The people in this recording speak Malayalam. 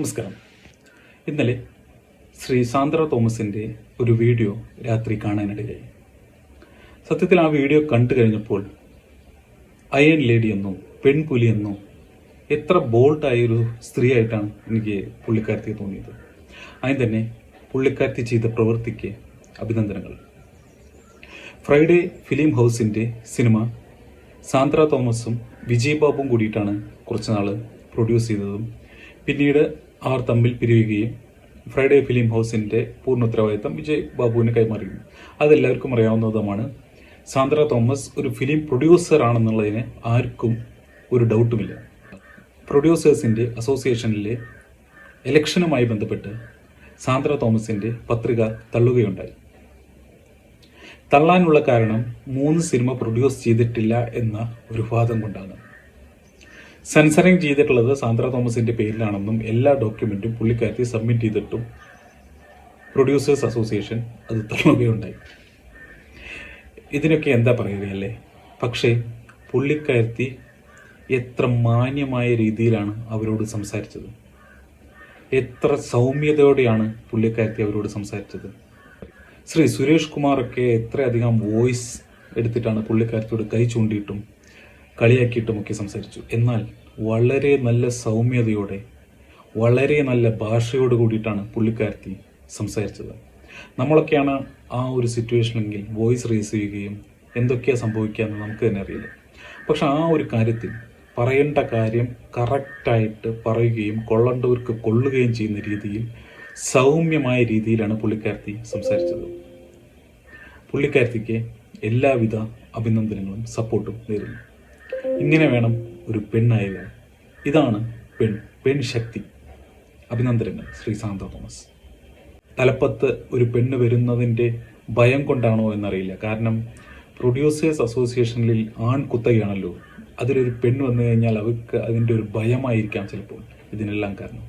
നമസ്കാരം. ഇന്നലെ ശ്രീ സാന്ദ്ര തോമസിന്റെ ഒരു വീഡിയോ രാത്രി കാണാനിടയായി. സത്യത്തിൽ ആ വീഡിയോ കണ്ടു കഴിഞ്ഞപ്പോൾ അയൺ ലേഡി എന്നോ പെൺപുലി എന്നോ എത്ര ബോൾഡായൊരു സ്ത്രീയായിട്ടാണ് എനിക്ക് പുള്ളിക്കാരത്തി തോന്നിയത്. അതിന് തന്നെ പുള്ളിക്കാരത്തി ചെയ്ത പ്രവൃത്തിക്ക് അഭിനന്ദനങ്ങൾ. ഫ്രൈഡേ ഫിലിം ഹൗസിന്റെ സിനിമ സാന്ദ്ര തോമസും വിജയ് ബാബുവും കൂടിയിട്ടാണ് കുറച്ച് നാൾ പ്രൊഡ്യൂസ് ചെയ്തതും. പിന്നീട് അവർ തമ്മിൽ പിരിയുകയും ഫ്രൈഡേ ഫിലിം ഹൗസിന്റെ പൂർണ ഉത്തരവാദിത്തം വിജയ് ബാബുവിന് കൈമാറിയിരുന്നു. അതെല്ലാവർക്കും അറിയാവുന്നതുമാണ് സാന്ദ്ര തോമസ് ഒരു ഫിലിം പ്രൊഡ്യൂസർ ആണെന്നുള്ളതിന് ആർക്കും ഒരു ഡൗട്ടുമില്ല. പ്രൊഡ്യൂസേഴ്സിന്റെ അസോസിയേഷനിലെ ഇലക്ഷനുമായി ബന്ധപ്പെട്ട് സാന്ദ്ര തോമസിന്റെ പത്രിക തള്ളുകയുണ്ടായി. തള്ളാനുള്ള കാരണം മൂന്ന് സിനിമ പ്രൊഡ്യൂസ് ചെയ്തിട്ടില്ല എന്ന ഒരു വാദം കൊണ്ടാണ്. സെൻസറിങ് ചെയ്തിട്ടുള്ളത് സാന്ദ്ര തോമസിന്റെ പേരിലാണെന്നും എല്ലാ ഡോക്യുമെന്റും പുള്ളിക്കാരത്തി സബ്മിറ്റ് ചെയ്തിട്ടും പ്രൊഡ്യൂസേഴ്സ് അസോസിയേഷൻ അത് തള്ളുകയുണ്ടായി. ഇതിനൊക്കെ എന്താ പറയുകയല്ലേ? പക്ഷേ പുള്ളിക്കാരത്തി എത്ര മാന്യമായ രീതിയിലാണ് അവരോട് സംസാരിച്ചത്? എത്ര സൗമ്യതയോടെയാണ് പുള്ളിക്കാരത്തി അവരോട് സംസാരിച്ചത്? ശ്രീ സുരേഷ് കുമാറൊക്കെ എത്രയധികം വോയിസ് എടുത്തിട്ടാണ് പുള്ളിക്കാരത്തിയോട് കൈ ചൂണ്ടിയിട്ടും കളിയാക്കിയിട്ടുമൊക്കെ സംസാരിച്ചു. എന്നാൽ വളരെ നല്ല സൗമ്യതയോടെ വളരെ നല്ല ഭാഷയോട് കൂടിയിട്ടാണ് പുള്ളിക്കാരത്തി സംസാരിച്ചത്. നമ്മളൊക്കെയാണ് ആ ഒരു സിറ്റുവേഷനെങ്കിൽ വോയിസ് റേസ് ചെയ്യുകയും എന്തൊക്കെയാണ് സംഭവിക്കുക എന്ന് നമുക്ക് തന്നെ അറിയില്ല. പക്ഷെ ആ ഒരു കാര്യത്തിൽ പറയേണ്ട കാര്യം കറക്റ്റായിട്ട് പറയുകയും കൊള്ളേണ്ടവർക്ക് കൊള്ളുകയും ചെയ്യുന്ന രീതിയിൽ സൗമ്യമായ രീതിയിലാണ് പുള്ളിക്കാരത്തി സംസാരിച്ചത്. പുള്ളിക്കാരത്തിക്ക് എല്ലാവിധ അഭിനന്ദനങ്ങളും സപ്പോർട്ടും നേരുന്നു. ഇങ്ങനെ വേണം ഒരു പെണ്ണായ ഇതാണ് പെൺ പെൺ ശക്തി. അഭിനന്ദനങ്ങൾ ശ്രീ സാന്ത തോമസ്. തലപ്പത്ത് ഒരു പെണ്ണ് വരുന്നതിന്റെ ഭയം കൊണ്ടാണോ എന്നറിയില്ല. കാരണം പ്രൊഡ്യൂസേഴ്സ് അസോസിയേഷനിൽ ആൺ കുത്തകയാണല്ലോ. അതിലൊരു പെണ്ണ് വന്നു കഴിഞ്ഞാൽ അവർക്ക് അതിന്റെ ഒരു ഭയമായിരിക്കാം ചിലപ്പോൾ. ഇതിനെല്ലാം കാരണം.